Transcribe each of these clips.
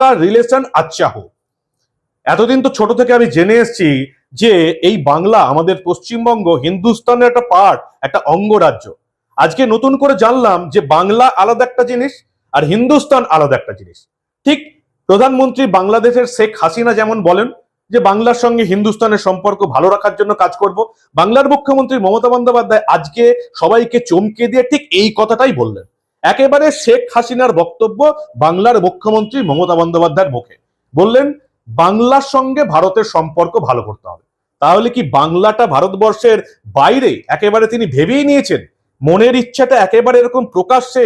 Relation আচ্ছা হোক। এতদিন তো ছোট থেকে আমি জেনে এসেছি যে এই বাংলা আমাদের পশ্চিমবঙ্গ হিন্দুস্তানের একটা পার্ট একটা অঙ্গরাজ্য। আজকে নতুন করে জানলাম যে বাংলা আলাদা একটা জিনিস আর হিন্দুস্তান আলাদা একটা জিনিস। ঠিক প্রধানমন্ত্রী বাংলাদেশের শেখ হাসিনা যেমন বলেন যে বাংলার সঙ্গে হিন্দুস্তানের সম্পর্ক ভালো রাখার জন্য কাজ করব, বাংলার মুখ্যমন্ত্রী মমতা বন্দ্যোপাধ্যায় আজকে সবাইকে চমকে দিয়ে ঠিক এই কথাটাই বললেন। একেবারে শেখ হাসিনার বক্তব্য বাংলার মুখ্যমন্ত্রী মমতা বন্দ্যোপাধ্যায়ের মুখে। বললেন, বাংলার সঙ্গে ভারতের সম্পর্ক ভালো করতে হবে। তাহলে কি বাংলাটা ভারতবর্ষের বাইরে একেবারে তিনি ভেবেই নিয়েছেন? মনের ইচ্ছাটা একেবারে এরকম প্রকাশ্যে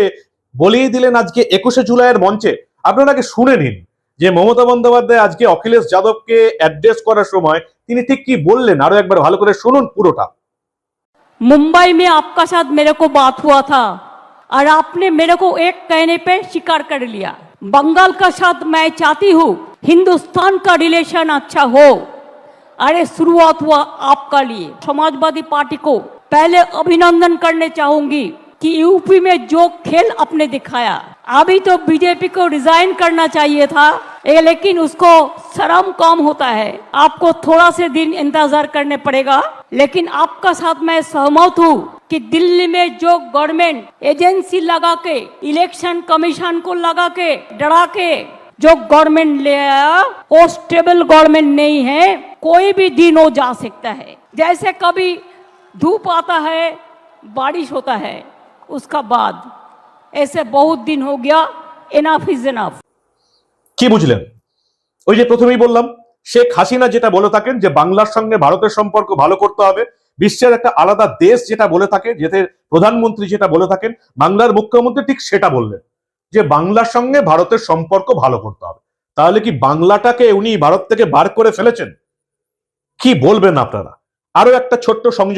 বলিয়ে দিলেন আজকে একুশে জুলাইয়ের মঞ্চে। আপনারা শুনে নিন যে মমতা বন্দ্যোপাধ্যায় আজকে অখিলেশ যাদবকে অ্যাড্রেস করার সময় তিনি ঠিক কি বললেন? আরও একবার ভালো করে শুনুন পুরোটা। মুম্বাই মে আপকা সাথ মেরে কো বাত হুয়া থা। और आपने मेरे को एक कहने पे शिकार कर लिया। बंगाल का साथ मैं चाहती हूँ हिंदुस्तान का रिलेशन अच्छा हो। अरे शुरुआत हुआ आपका लिए। समाजवादी पार्टी को पहले अभिनंदन करने चाहूँगी कि यूपी में जो खेल आपने दिखाया अभी तो बीजेपी को रिजाइन करना चाहिए था ए, लेकिन उसको शर्म कम होता है। आपको थोड़ा से दिन इंतज़ार करने पड़ेगा लेकिन आपका साथ मैं सहमत हूँ। कि दिल्ली में जो गवर्नमेंट एजेंसी लगा के इलेक्शन कमीशन को लगा के डरा के जो गवर्नमेंट ले आया वो स्टेबल गवर्नमेंट नहीं है कोई भी दिन हो जा सकता है जैसे कभी धूप आता है बारिश होता है उसका बाद ऐसे बहुत दिन हो गया इनाफ इज इनाफ কি বুঝলেন ওই যে প্রথমেই বললাম শেখ হাসিনা যেটা বলে থাকেন যে বাংলার সঙ্গে ভারতের সম্পর্ক ভালো করতে হবে বিশ্বের একটা আলাদা দেশ যেটা বলে থাকে, যেতে প্রধানমন্ত্রী যেটা বলে থাকেন, বাংলার মুখ্যমন্ত্রী ঠিক সেটা বললেন, যে বাংলার সঙ্গে ভারতের সম্পর্ক ভালো করতে হবে। তাহলে কি বাংলাটাকে উনি ভারত থেকে বার করে ফেলেছেন? কি বলবেন আপনারা? আরও একটা ছোট্ট সংযোজন